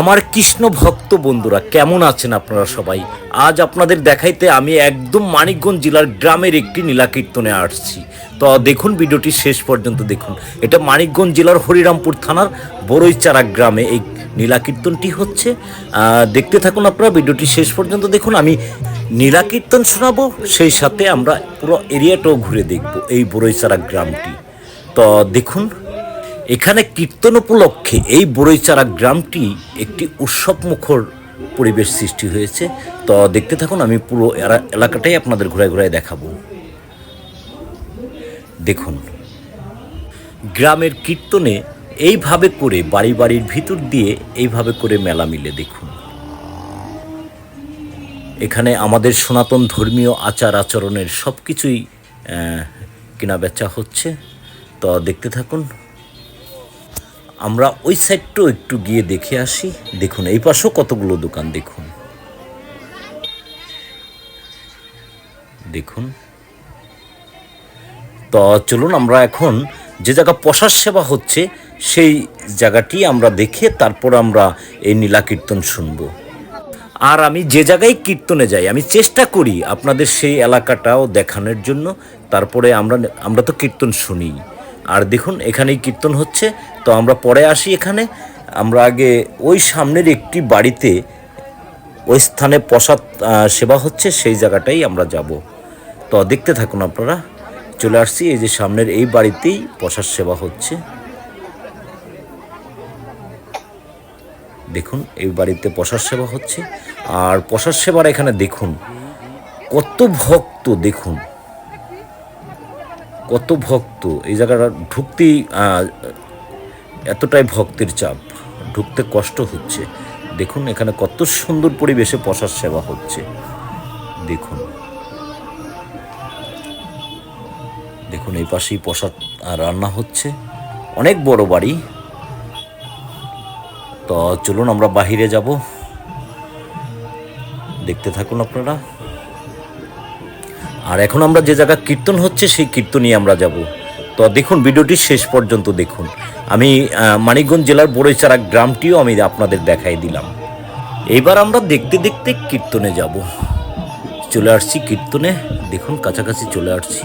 আমার কৃষ্ণ ভক্ত বন্ধুরা, কেমন আছেন আপনারা সবাই? আজ আপনাদের দেখাইতে আমি একদম মানিকগঞ্জ জেলার গ্রামের একটি নীলাকীর্তনে আসছি। তো দেখুন, ভিডিওটি শেষ পর্যন্ত দেখুন। এটা মানিকগঞ্জ জেলার হরিরামপুর থানার বড়ইচারা গ্রামে এই নীলাকীর্তনটি হচ্ছে। দেখতে থাকুন আপনারা, ভিডিওটি শেষ পর্যন্ত দেখুন। আমি নীলাকীর্তন শোনাবো, সেই সাথে আমরা পুরো এরিয়াটাও ঘুরে দেখব এই বড়ইচারা গ্রামটি। তো দেখুন এখানে কীর্তন উপলক্ষে এই বড়ইচারা গ্রামটি একটি উৎসব মুখর পরিবেশ সৃষ্টি হয়েছে। তো দেখতে থাকুন, আমি পুরো এলাকাটাই আপনাদের ঘুরায় ঘুরায় দেখাবো। দেখুন, গ্রামের কীর্তনে এইভাবে করে বাড়ি বাড়ির ভিতর দিয়ে এইভাবে করে মেলা মিলে, দেখুন। এখানে আমাদের সনাতন ধর্মীয় আচার আচরণের সব কিছুই কেনা বেচা হচ্ছে। তো দেখতে থাকুন আমরা ওই সাইডটাও একটু গিয়ে দেখে আসি। দেখুন, এই পাশেও কতগুলো দোকান, দেখুন। দেখুন। তো চলুন, আমরা এখন যে জায়গা প্রসাদ সেবা হচ্ছে, সেই জায়গাটি আমরা দেখে তারপর আমরা এই নীলা কীর্তন শুনব। আর আমি যে জায়গায় কীর্তনে যাই, আমি চেষ্টা করি আপনাদের সেই এলাকাটাও দেখানোর জন্য। তারপরে আমরা আমরা তো কীর্তন শুনি। আর দেখুন, এখানেই কীর্তন হচ্ছে। তো আমরা পরে আসি এখানে। আমরা আগে ওই সামনের একটি বাড়িতে ওই স্থানে প্রসাদ সেবা হচ্ছে, সেই জায়গাটাই আমরা যাব। তো দেখতে থাকুন আপনারা। চলে আসছি, এই যে সামনের এই বাড়িতেই প্রসাদ সেবা হচ্ছে। দেখুন, এই বাড়িতে প্রসাদ সেবা হচ্ছে। আর প্রসাদ সেবার এখানে দেখুন, কত ভক্ত দেখুন। কত ভক্ত, এই জায়গাটা ঢুকতেই এতটাই ভক্তের চাপ, ঢুকতে কষ্ট হচ্ছে। দেখুন এখানে কত সুন্দর পরিবেশে প্রসাদ সেবা হচ্ছে। দেখুন। দেখুন এই পাশেই প্রসাদ রান্না হচ্ছে। অনেক বড় বাড়ি। তো চলুন আমরা বাহিরে যাব। দেখতে থাকুন আপনারা। আর এখন আমরা যে জায়গা কীর্তন হচ্ছে, সেই কীর্তনই আমরা যাব। তো দেখুন, ভিডিওটি শেষ পর্যন্ত দেখুন। আমি মানিকগঞ্জ জেলার বড়ইচারা গ্রামটিও আমি আপনাদের দেখাই দিলাম। এইবার আমরা দেখতে দেখতে কীর্তনে যাব। চলে আসছি কীর্তনে। দেখুন, কাছাকাছি চলে আসছি।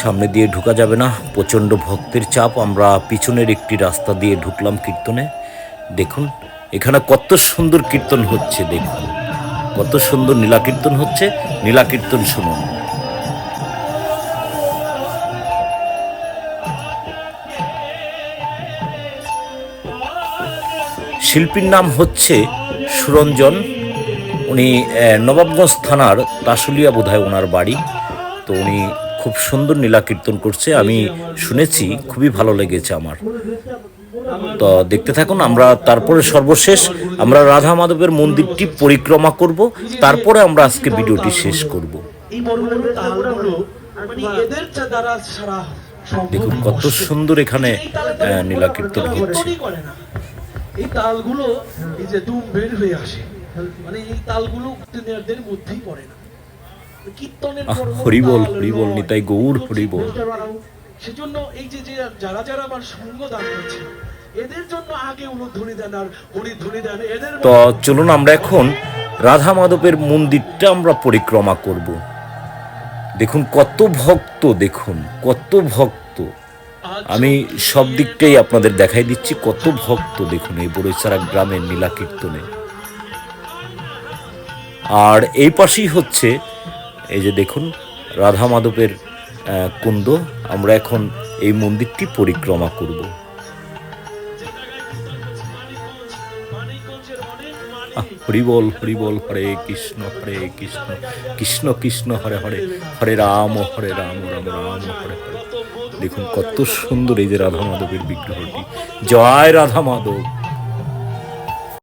সামনে দিয়ে ঢুকা যাবে না। প্রচণ্ড ভক্তের চাপ। আমরা পিছনের একটি রাস্তা দিয়ে ঢুকলাম কীর্তনে। দেখুন, এখানে কত সুন্দর কীর্তন হচ্ছে, দেখুন। কত সুন্দর নীলাকীর্তন হচ্ছে, নীলাকীর্তন শুনুন। শিল্পীর নাম হচ্ছে সুরঞ্জন। উনি নবাবগঞ্জ থানার তাসুলিয়া বোধহয় ওনার বাড়ি। তো উনি খুব সুন্দর নীলা কীর্তন করছে। আমি শুনেছি, খুবই ভালো লেগেছে আমার। তো দেখতে থাকুন আমরা তারপরে সর্বশেষ আমরা রাধা মাধবের মন্দিরটি পরিক্রমা করব তারপরে আমরা আজকে ভিডিওটি শেষ করব। দেখুন কত সুন্দর এখানে এই তালগুলো আহ, নীলা কীর্তন হচ্ছে। এই তালগুলো এই যে দুম বের হয়ে আসে মানে এই তালগুলো কীর্তনীয়দের মধ্যেই পড়ে না। কীর্তনের আহ, বড় বড় হরিবোল, তাল নিতাই গৌর হরিবোল। সেজন্য এই যে যারা যারা আমার সঙ্গ দান করছে তো চলুন আমরা এখন রাধা মাধবের মন্দিরটা আমরা পরিক্রমা করব। দেখুন কত ভক্ত দেখুন কত ভক্ত। আমি সব দিকটাই আপনাদের দেখাই দিচ্ছি কত ভক্ত দেখুন এই বড়ইচারা গ্রামের নীলা কীর্তনে। আর এই পাশেই হচ্ছে এই যে দেখুন রাধা মাধবের কুন্দ আমরা এখন এই মন্দিরটি পরিক্রমা করব। হরিবল হরি বল, হরে কৃষ্ণ হরে কৃষ্ণ কৃষ্ণ কৃষ্ণ, হরে হরে হরে রাম হরে রাম রাম রাম, হরে হরে। দেখুন কত সুন্দর এই যে রাধা মাধবের বিগ্রহটি। জয় রাধা মাধব